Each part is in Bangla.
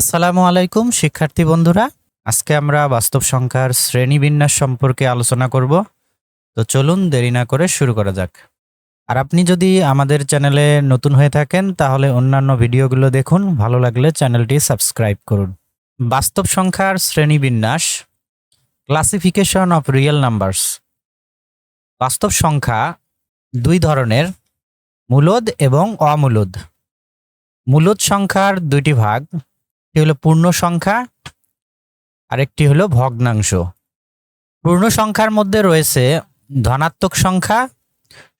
আসসালামু আলাইকুম, শিক্ষার্থী বন্ধুরা। আজকে আমরা বাস্তব সংখ্যার শ্রেণীবিন্যাস সম্পর্কে আলোচনা করব। তো চলুন দেরি না করে শুরু করা যাক। আর আপনি যদি আমাদের চ্যানেলে নতুন হয়ে থাকেন, তাহলে অন্যান্য ভিডিওগুলো দেখুন। ভালো লাগলে চ্যানেলটি সাবস্ক্রাইব করুন। বাস্তব সংখ্যার শ্রেণীবিন্যাস ক্লাসিফিকেশন অফ রিয়েল নাম্বারস বাস্তব সংখ্যা দুই ধরনের, মূলদ এবং অমূলদ। মূলদ সংখ্যার দুইটি ভাগ একটি হলো পূর্ণ সংখ্যা, আরেকটি হলো ভগ্নাংশ। পূর্ণ সংখ্যার মধ্যে রয়েছে ধনাত্মক সংখ্যা,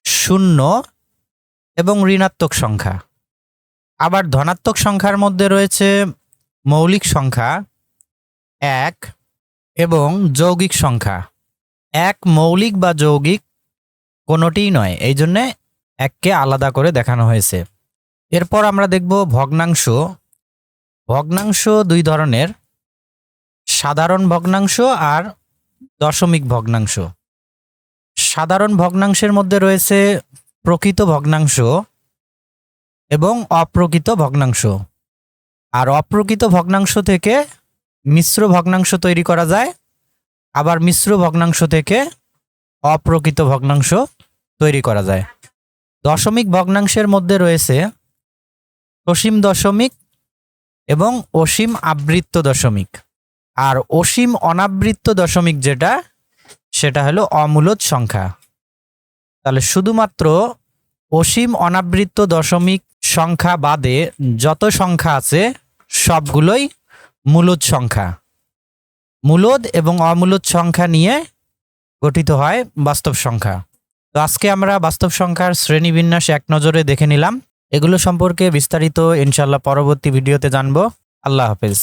শূন্য এবং ঋণাত্মক সংখ্যা। আবার ধনাত্মক সংখ্যার মধ্যে রয়েছে মৌলিক সংখ্যা, এক এবং যৌগিক সংখ্যা। এক মৌলিক বা যৌগিক কোনোটিই নয়, এই জন্যে এককে আলাদা করে দেখানো হয়েছে। এরপর আমরা দেখব ভগ্নাংশ। ভগ্নাংশ দুই ধরনের, সাধারণ ভগ্নাংশ আর দশমিক ভগ্নাংশ। সাধারণ ভগ্নাংশের মধ্যে রয়েছে প্রকৃত ভগ্নাংশ এবং অপ্রকৃত ভগ্নাংশ। আর অপ্রকৃত ভগ্নাংশ থেকে মিশ্র ভগ্নাংশ তৈরি করা যায়, আবার মিশ্র ভগ্নাংশ থেকে অপ্রকৃত ভগ্নাংশ তৈরি করা যায়। দশমিক ভগ্নাংশের মধ্যে রয়েছে অসীম দশমিক এবং অসীম আবৃত্ত দশমিক। আর অসীম অনাবৃত্ত দশমিক যেটা, সেটা হলো অমূলদ সংখ্যা। তাহলে শুধুমাত্র অসীম অনাবৃত্ত দশমিক সংখ্যা বাদে যত সংখ্যা আছে, সবগুলোই মূলদ সংখ্যা। মূলদ এবং অমূলদ সংখ্যা নিয়ে গঠিত হয় বাস্তব সংখ্যা। তো আজকে আমরা বাস্তব সংখ্যার শ্রেণীবিন্যাস এক নজরে দেখে নিলাম। এগুলো সম্পর্কে বিস্তারিত ইনশাল্লাহ পরবর্তী ভিডিওতে জানব। আল্লাহ হাফেজ।